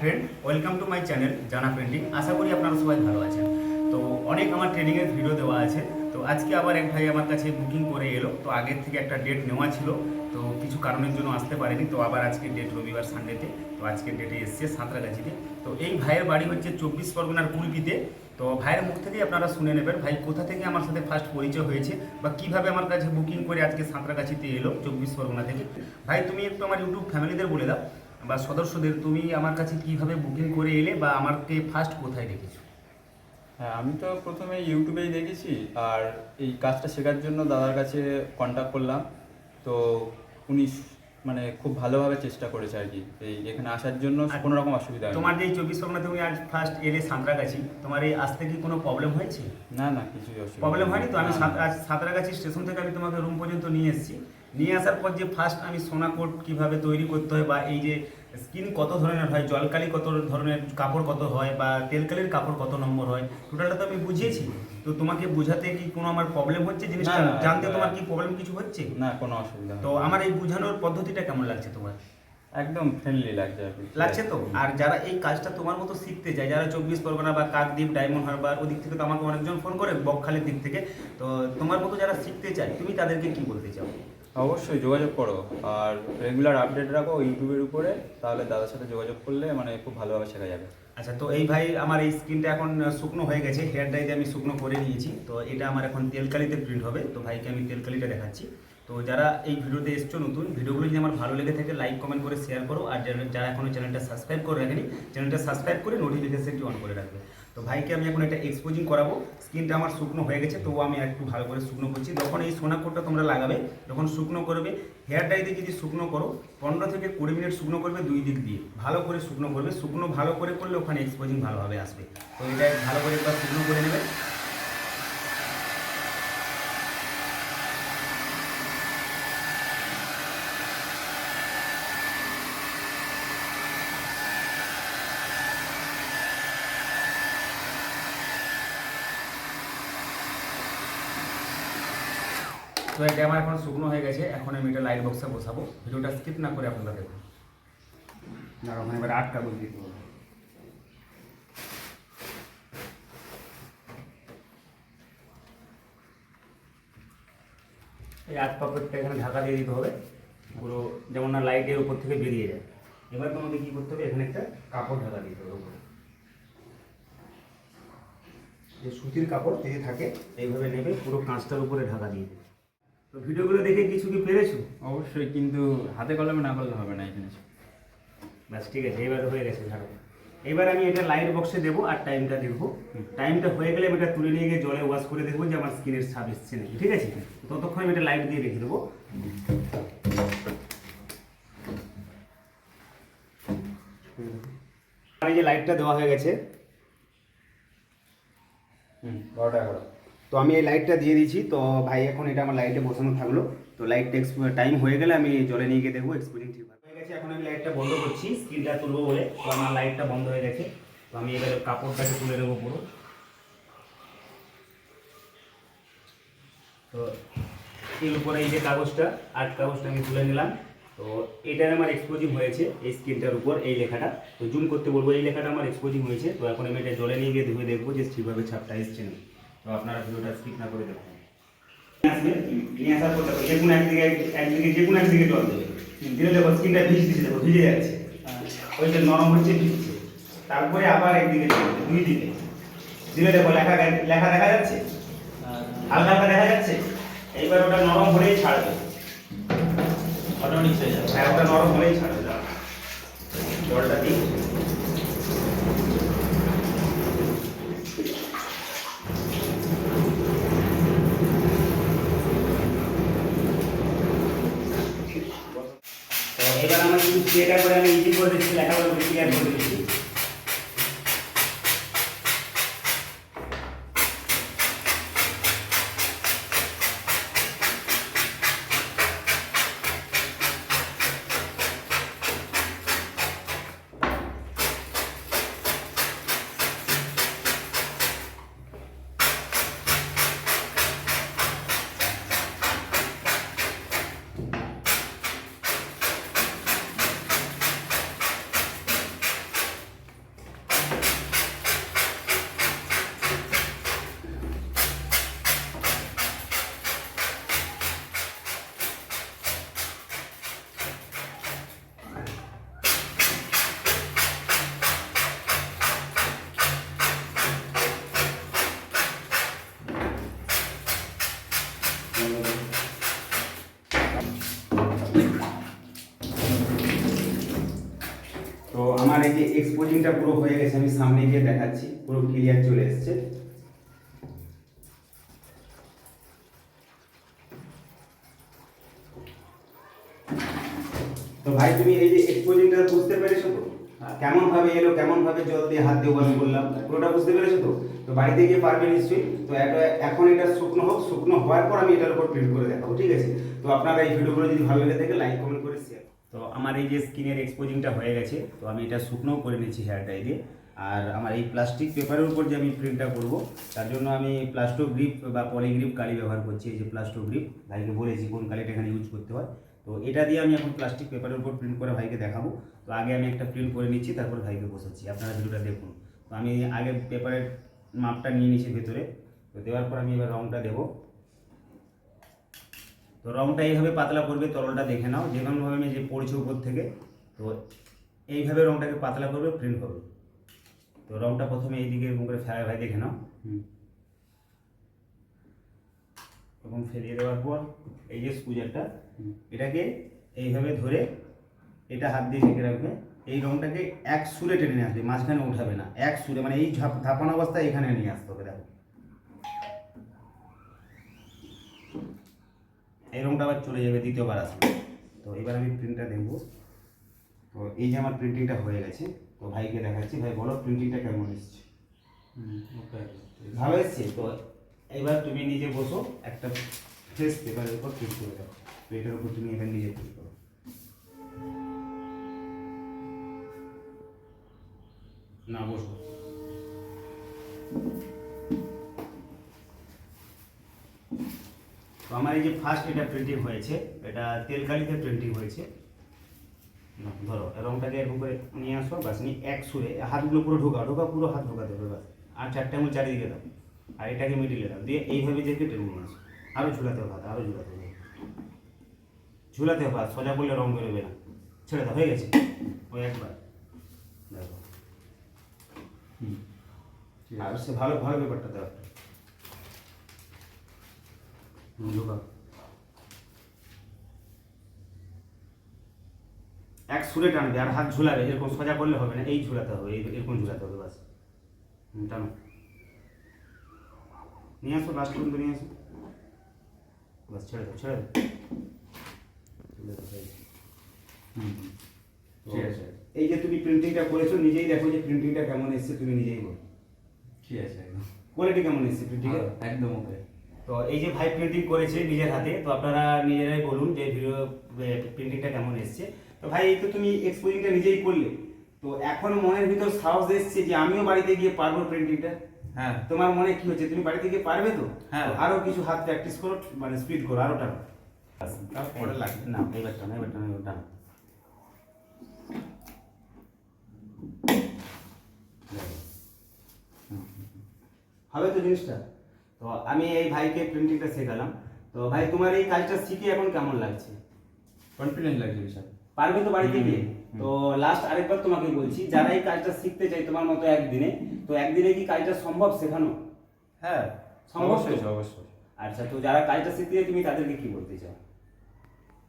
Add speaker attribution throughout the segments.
Speaker 1: Friend welcome to my channel জানা painting আশা করি আপনারা সবাই ভালো আছেন। তো অনেক আমার ট্রেনিংয়ের ভিডিও দেওয়া আছে। তো আজকে আবার এক ভাই আমার কাছে বুকিং করে এলো। তো আগের থেকে একটা ডেট নেওয়া ছিল। তো কিছু কারণের জন্য আসতে পারেনি। তো আবার আজকে ডেট রবিবার সানডেতে তো আজকের ডেটে এসছে সাঁতরাগাছিতে। তো এই ভাইয়ের বাড়ি হচ্ছে চব্বিশ পরগনার কুলপিতে। তো ভাইয়ের মুখ থেকেই আপনারা শুনে নেবেন, ভাই কোথা থেকে আমার সাথে ফার্স্ট পরিচয় হয়েছে বা কীভাবে আমার কাছে বুকিং করে আজকে সাঁতরাগাছিতে এলো চব্বিশ পরগনা থেকে। ভাই, তুমি একটু আমার ইউটিউব ফ্যামিলিদের বলে দাও। বা সদস্যদের তুমি আমার কাছে কীভাবে বুকিং করে এলে বা আমাকে ফার্স্ট কোথায় দেখেছ?
Speaker 2: হ্যাঁ আমি তো প্রথমে ইউটিউবেই দেখেছি আর এই কাজটা শেখার জন্য দাদার কাছে কন্ট্যাক্ট করলাম। তো উনি মানে খুব ভালোভাবে চেষ্টা করেছে আর কি। এই এখানে আসার জন্য কোনো রকম অসুবিধা
Speaker 1: তোমার যে চব্বিশ পরগনা তুমি আজ ফার্স্ট এলে সাঁতরাগাছি তোমার এই আসতে কি কোনো প্রবলেম হয়েছে?
Speaker 2: না না অসুবিধা
Speaker 1: প্রবলেম হয়নি। তো? আমি সাঁতরাগাছি স্টেশন থেকে আমি তোমাকে রুম পর্যন্ত নিয়ে এসেছি। নিয়ে আসার পর যে ফার্স্ট আমি সোনা কোট কীভাবে তৈরি করতে হয় বা এই যে স্কিন কত ধরনের হয় জলকালি কত ধরনের কাপড় কত হয় বা তেলকালির কাপড় কত নম্বর হয় টোটালটা তো আমি বুঝিয়েছি। তো তোমাকে বোঝাতে কি কোনো আমার প্রবলেম হচ্ছে? জিনিসটা জানতে তোমার কি প্রবলেম কিছু হচ্ছে?
Speaker 2: না কোনো অসুবিধা
Speaker 1: তো আমার এই বোঝানোর পদ্ধতিটা কেমন লাগছে তোমার?
Speaker 2: একদম ফ্রেন্ডলি লাগছে আর কি।
Speaker 1: লাগছে তো? আর যারা এই কাজটা তোমার মতো শিখতে চায় যারা চব্বিশ পরগনা বা কাকদ্বীপ ডায়মন্ড হারবার ওদিক থেকে তো আমাকে অনেকজন ফোন করে বকখালির দিক থেকে। তো তোমার মতো যারা শিখতে চায় তুমি তাদেরকে কি বলতে চাও?
Speaker 2: অবশ্যই যোগাযোগ করো। আর রেগুলার আপডেট রাখো ইউটিউবের উপরে, তাহলে দাদার সাথে যোগাযোগ করলে মানে খুব ভালোভাবে শেখা যাবে।
Speaker 1: আচ্ছা তো এই ভাই, আমার এই স্কিনটা এখন শুকনো হয়ে গেছে, হেয়ার ডাইতে আমি শুকনো করে নিয়েছি। তো এটা আমার এখন তেলকালিতে প্রিন্ট হবে, তো ভাইকে আমি তেলকালিটা দেখাচ্ছি। তো যারা এই ভিডিওতে এসছো নতুন, ভিডিওগুলো যদি আমার ভালো লেগে থাকে লাইক কমেন্ট করে শেয়ার করো। আর যারা এখনও চ্যানেলটা সাবস্ক্রাইব করে রাখেনি চ্যানেলটা সাবস্ক্রাইব করে নোটিফিকেশনটি অন করে রাখবে। তো ভাইকে আমি এখন এটা এক্সপোজিং করাবো। স্কিনটা আমার শুকনো হয়ে গেছে তো আমি একটু ভালো করে শুকনো করছি। যখন এই সোনা কোটটা তোমরা লাগাবে, যখন শুকনো করবে হেয়ার ডাইতে যদি শুকনো করো, পনেরো থেকে কুড়ি মিনিট শুকনো করবে দুই দিক দিয়ে। ভালো করে শুকনো করবে। শুকনো ভালো করে করলে ওখানে এক্সপোজিং ভালোভাবে আসবে। তো এটা ভালো করে একবার শুকনো করে নেবে। তো এটা আমার এখন শুকনো হয়ে গেছে এখন আমি এটা লাইট বক্সে বসাবো। ভিডিওটা স্কিপ না করে আপনারা দেখুন। না ওখানে এবার আটটা বলে দিতে হবে। এই আট পাপড়টা এখানে ঢাকা দিয়ে দিতে হবে। পুরো যেমন না লাইটের উপর থেকে বেরিয়ে যায়। এবার তোমাকে কি করতে হবে? এখানে একটা কাপড় ঢাকা দিতে হবে উপরে। যে সুতির কাপড় যদি থাকে এইভাবে নেবে পুরো কাঁচটার উপরে ঢাকা দিয়ে দেবে। তো ভিডিওগুলো দেখে কিছু কি পেরেছ?
Speaker 2: অবশ্যই কিন্তু হাতে কলমে না করলে হবে না এখানে।
Speaker 1: ব্যাস ঠিক আছে এবার হয়ে গেছে ঝাড়ো এবার আমি এটা লাইট বক্সে দেবো আর টাইমটা দেখব। টাইমটা হয়ে গেলে আমি এটা তুলে নিয়ে গিয়ে জলে ওয়াশ করে দেখব যে আমার স্কিনের ছাপ এসছে নাকি ঠিক আছে? ততক্ষণ আমি এটা লাইট দিয়ে রেখে দেবো। এই যে লাইটটা দেওয়া হয়ে গেছে।
Speaker 2: হুম বারোটা এগারো।
Speaker 1: আমি এই লাইটটা দিয়ে দিয়েছি। তো ভাই, এখন এটা আমার লাইটে বসানো থাকল। তো লাইট টাইম হয়ে গেলে আমি জলে নিয়ে গিয়ে দেখব এক্সপোজিং ঠিক হয়ে গেছে। এখন আমি লাইটটা বন্ধ করছি স্ক্রিনটা তুলবো বলে। তো আমার লাইটটা বন্ধ হয়ে গেছে। তো আমি এবারে কাপড়টাকে তুলে নেব পুরো। তো এর উপরে এই যে কাগজটা আর্ট কাগজটা আমি তুলে নিলাম। তো এটার আমার এক্সপোজিং হয়েছে এই স্ক্রিনটার উপর, এই লেখাটা। তো জুম করতে বলব, এই লেখাটা আমার এক্সপোজিং হয়েছে। তো এখন আমি এটা জলে নিয়ে গিয়ে ধুয়ে দেখব যে ঠিকভাবে ছাপটা এসছে না। তো আপনারা ভিডিওটা স্কিপ না করে দেখুন। আসবে নিয়ে আসার পর দেখো যে কোনো একদিকে একদিকে যে কোনো একদিকে জল দেবে। দিলে দেখো স্কিনটা ভিজে দিচ্ছে দেখো ভিজে যাচ্ছে। ওই যে নরম হচ্ছে ভিজছে। তারপরে আবার একদিকে দেবে, দুই দিকে। দিলে দেখো লেখা লেখা দেখা যাচ্ছে? হালকা হালকা দেখা যাচ্ছে? এইবার ওটা নরম হলেই ছাড়বে।
Speaker 2: অটোমেটিক হয়ে যাবে।
Speaker 1: হ্যাঁ ওটা নরম হলেই ছাড়বে। জলটা দিই। এবার আমার কিন্তু ক্রিয়েটার করে আমি ইজি করে দিচ্ছি লেখাগুলো ক্লিয়ার করে দিচ্ছি এই যে এক্সপোজিংটা পুরো হয়ে গেছে, আমি সামনে গিয়ে দেখাচ্ছি, পুরো ক্লিয়ার চলে এসেছে। তো ভাই, তুমি এই যে এক্সপোজিংটা বুঝতে পেরেছ তো? কেমন ভাবে এলো কেমন ভাবে জল দিয়ে হাত দিয়ে ওয়াশ করলাম, পুরোটা বুঝতে পেরেছ তো? তো বাড়িতে গিয়ে পারবে নিশ্চয়ই। তো এখন এটা শুকনো হোক, শুকনো হওয়ার পর আমি এটার উপর প্রিন্ট করে দেখাবো, ঠিক আছে? তো আপনারা এই ভিডিওগুলো যদি ভালো লেগে থাকে লাইক কমেন্ট করে শেয়ার তো আমার এই যে স্কিনের এক্সপোজিংটা হয়ে গেছে, তো আমি এটা শুকনোও করে নিচ্ছি হেয়ার ডাই দিয়ে। আর আমার এই প্লাস্টিক পেপারের উপর যে আমি প্রিন্টটা করব, তার জন্য আমি প্লাস্টো গ্রিপ বা পলিগ্রিপ কালি ব্যবহার করছি, এই যে প্লাস্টো গ্রিপ ভাইকে বলেছি কোন কালিটা এখানে ইউজ করতে হয়। তো এটা দিয়ে আমি এখন প্লাস্টিক পেপারের উপর প্রিন্ট করে ভাইকে দেখাবো। তো আগে আমি একটা প্রিন্ট করে নিচ্ছি, তারপর ভাইকে বসাচ্ছি। আপনারা ভিডিওটা দেখুন। তো আমি আগে পেপারের মাপটা নিয়ে নিচ্ছি ভেতরে। তো দেওয়ার পর আমি এবার রংটা দেবো। তো রংটা এইভাবে পাতলা করবে তরলটা দেখে নাও। যেমনভাবে আমি যে পড়ছে উপর থেকে তো এইভাবে রংটাকে পাতলা করবে প্রিন্ট হবে তো রংটা প্রথমে এইদিকে এরকম করে ফেলা ভাই দেখে নাও। এবং ফেলিয়ে দেওয়ার পর এই যে স্কুজারটা এটাকে এইভাবে ধরে এটা হাত দিয়ে ঢেকে রাখবে। এই রংটাকে এক সুরে টেনে নিয়ে আসবে মাঝখানে উঠাবে না। এক সুরে মানে এই ঝাপ- ধাপানো অবস্থায় এখানে নিয়ে আসতে হবে দেখো। এই রংটা আবার চলে যাবে দ্বিতীয়বার আসবে। তো এবার আমি প্রিন্টটা দেখব। তো এই যে আমার প্রিন্টিংটা হয়ে গেছে তো ভাইকে দেখাচ্ছি। ভাই বলো প্রিন্টিংটা কেমন এসছে? ভালো এসছে? তো এবার তুমি নিজে বসো একটা ফ্রেশ পেপারের উপর প্রিন্ট করে দাও। তো এটার উপর তুমি এবার নিজে প্রিন্ট করো। না বসো। তো আমার এই যে ফার্স্ট এটা প্রিন্টিং হয়েছে, এটা তেলকালিতে প্রিন্টিং হয়েছে। ধরো, রংটাকে এরকম করে নিয়ে আসো বাস নিয়ে এক সুরে, হাতগুলো পুরো ঢোকা ঢোকা, পুরো হাত ঢোকাতে হবে বাস আর চারটে আঙুল চারিদিকে দাও, আর এটাকে মিডিলে দাও, দিয়ে এইভাবে দেখে টেনে নিয়ে আসো আরও ঝুলাতে হবে হাত আরও ঝুলাতে হবে। ঝুলাতে হবে হাত, সোজা করলে রং বেরোবে না। ছেড়ে দাও, হয়ে গেছে। ওই একবার। দেখো। আর সে ভালো ভালো ব্যাপারটা ঢোকা এক সুরে টানবে আর হাত ঝুলাবে এরকম সোজা করলে হবে না এই ঝুলাতে হবে এই- এরকম ঝুলাতে হবে বাস। টানো। নিয়ে আসো লাস্ট পর্যন্ত নিয়ে আসো। বাস ছেড়ে দাও ছেড়ে।
Speaker 2: ঠিক আছে।
Speaker 1: এই যে তুমি প্রিন্টিংটা করেছ নিজেই দেখো যে প্রিন্টিংটা কেমন এসেছে তুমি নিজেই বলো।
Speaker 2: ঠিক আছে
Speaker 1: কোয়ালিটি কেমন এসেছে প্রিন্টিংয়ের
Speaker 2: একদম ওকে
Speaker 1: তো এই যে ভাই প্রিন্টিং করেছে নিজের হাতে তো আপনারা নিজেরাই বলুন যে ভিডিও প্রিন্টিংটা কেমন এসছে। তো ভাই এই তো তুমি এক্সপোজিংটা নিজেই করলে। তো এখন মনের ভিতর সাহস এসছে যে আমিও বাড়িতে গিয়ে পারব প্রিন্টিংটা
Speaker 2: হ্যাঁ।
Speaker 1: তোমার মনে কি হচ্ছে? তুমি বাড়িতে গিয়ে পারবে তো?
Speaker 2: হ্যাঁ।
Speaker 1: আরও কিছু হাত প্র্যাকটিস করো মানে স্পিড করো আরও টানো।
Speaker 2: তারপরে লাগবে।
Speaker 1: না এবার টানো এবার টানো এবার টানো। হবে তো জিনিসটা? তো আমি এই ভাইকে প্রিন্টিংটা শেখালাম। তো ভাই তোমার এই কাজটা শিখে এখন কেমন লাগছে?
Speaker 2: কনফিডেন্ট লাগছে বিশাল।
Speaker 1: পারবে তো বাড়িতে গিয়ে? তো লাস্ট আরেকবার তোমাকে বলছি যারা এই কাজটা শিখতে চাই তোমার মতো একদিনে তো একদিনে কি কাজটা সম্ভব শেখানো?
Speaker 2: হ্যাঁ
Speaker 1: সম্ভব
Speaker 2: অবশ্যই অবশ্যই।
Speaker 1: আচ্ছা তো যারা কাজটা শিখতে চাই তুমি তাদেরকে কি বলতে চাও?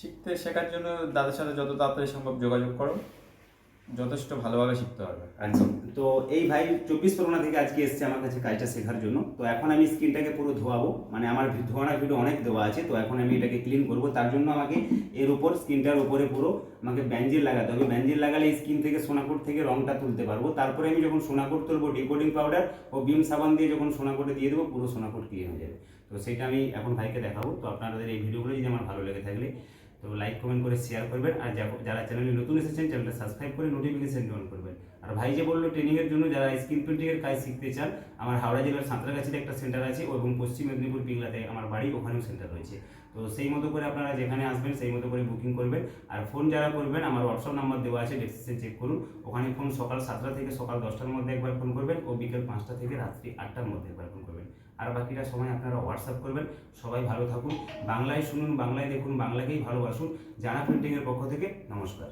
Speaker 2: শিখতে শেখার জন্য দাদার সাথে যত তাড়াতাড়ি সম্ভব যোগাযোগ করো। যথেষ্ট ভালোভাবে শিখতে পারবে। একদম।
Speaker 1: তো এই ভাই চব্বিশ পরগনা থেকে আজকে এসেছে আমার কাছে কাজটা শেখার জন্য। তো এখন আমি স্কিনটাকে পুরো ধোয়াবো। মানে আমার ধোয়ানোর ভিডিও অনেক দেওয়া আছে। তো এখন আমি এটাকে ক্লিন করব। তার জন্য আমাকে এর উপর, স্কিনটার উপরে পুরো আমাকে ব্যাঞ্জিল লাগাতে হবে। ব্যাঞ্জিল লাগালে স্কিন থেকে সোনাকোট থেকে রংটা তুলতে পারব। তারপরে আমি যখন সোনাকোট তুলবো, ডিকোডিং পাউডার ও বিম সাবান দিয়ে যখন সোনাকোটে দিয়ে দেবো, পুরো সোনাকোট ক্লিন হয়ে যাবে। তো সেটা আমি এখন ভাইকে দেখাবো। তো আপনাদের এই ভিডিওগুলো যদি আমার ভালো লেগে থাকলে তো লাইক কমেন্ট করে শেয়ার করবেন। আর যারা চ্যানেলে নতুন এসেছেন চ্যানেলটা সাবস্ক্রাইব করে নোটিফিকেশন অন করবেন। আর ভাই যে বলল ট্রেনিংয়ের জন্য যারা স্ক্রিন প্রিন্টিংয়ের কাজ শিখতে চান, আমার হাওড়া জেলার সাঁতরাগাছিতে একটা সেন্টার আছে এবং পশ্চিম মেদিনীপুর পিংলাতে আমার বাড়ি ওখানেও সেন্টার রয়েছে। তো সেই মতো করে আপনারা যেখানে আসবেন, সেই মতো করে বুকিং করবেন। আর ফোন যারা করবেন, আমার হোয়াটসঅ্যাপ নাম্বার দেওয়া আছে ডেসক্রিপশন চেক করুন। ওখানে ফোন সকাল সাতটা থেকে সকাল দশটার মধ্যে একবার ফোন করবেন ও বিকেল পাঁচটা থেকে রাত্রি আটটার মধ্যে একবার ফোন করবেন। আর বাকিটা সময় আপনারা হোয়াটসঅ্যাপ করবেন। সবাই ভালো থাকুন। বাংলায় শুনুন, বাংলায় দেখুন, বাংলাকেই ভালোবাসুন। জানা প্রিন্টিংয়ের পক্ষ থেকে নমস্কার।